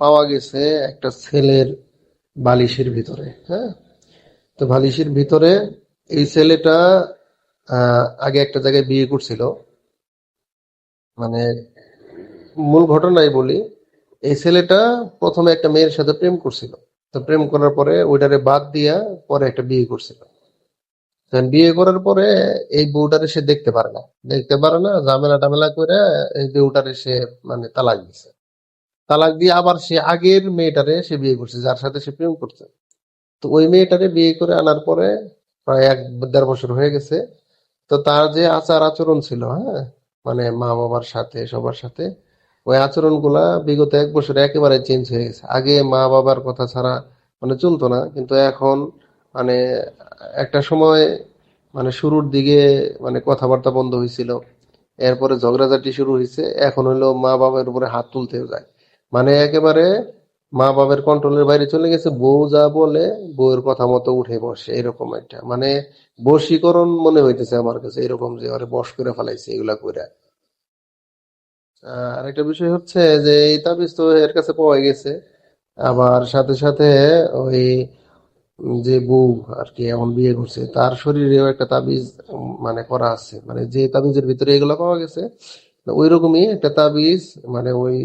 পাওয়া গেছে একটা ছেলের বালিশের ভিতরে হ্যাঁ? তো বালিশের ভিতরে এই ছেলেটা আগে একটা জায়গায় বিয়ে করছিল। মানে মূল ঘটনাই বলি, এই ছেলেটা প্রথমে একটা মেয়ের সাথে প্রেম করছিল। তো প্রেম করার পরে ওইটারে বাদ দিয়া পরে একটা বিয়ে করছিল। বিয়ে করার পরে এই বউটারে সে দেখতে পারে না। দেখতে পারে না, ঝামেলা টামেলা করে এই বউটারে সে মানে তালাক দিছে। তালাক দিয়ে আবার সে আগের মেয়েটারে সে বিয়ে করছে, যার সাথে সে প্রেম করছে। তো ওই মেয়েটারে বিয়ে করে আনার পরে প্রায় এক, দেড় বছর হয়ে গেছে। তো তার যে আচার আচরণ ছিল হ্যাঁ মানে মা বাবার সাথে, সবার সাথে, ওই আচরণগুলা বিগত এক বছরে একেবারে চেঞ্জ হয়ে গেছে। আগে মা বাবার কথা ছাড়া মানে চলতো না, কিন্তু এখন মানে একটা সময় মানে শুরুর দিকে মানে কথাবার্তা বন্ধ হয়েছিল, এরপরে ঝগড়াঝাটি শুরু হয়েছে, এখন হলো মা বাবার উপরে হাত তুলতেও যায়। মানে একেবারে মা বাবার কন্ট্রোলের বাইরে চলে গেছে, বউ যা বলে, বউয়ের কথা মতো উঠে বসে, এরকম একটা। মানে বশীকরণ মনে হইতেছে আমার কাছে, এরকম যে ওরে বশ করে ফেলাইছে এগুলা করে আর একটা বিষয় হচ্ছে যে এই তাবিজ তো এর কাছে পাওয়া গেছে। আবার সাথে সাথে ওই যে বউ আর কি এমন বিয়ে করছে, তার শরীরেও একটা তাবিজ মানে করা আছে। মানে যে তাবিজের ভিতরে এগুলো পাওয়া গেছে ওই রকমই একটা তাবিজ মানে ওই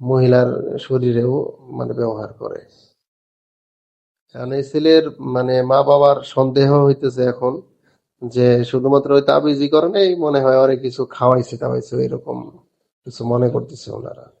মহিলার শরীরেও মানে ব্যবহার করে। কারণ এই ছেলের মানে মা বাবার সন্দেহ হইতেছে এখন যে শুধুমাত্র ওই তাবিজি করে নেই, মনে হয় অনেক কিছু খাওয়াইছে টাওয়াইছে এরকম কিছু মনে করতেছে ওনারা।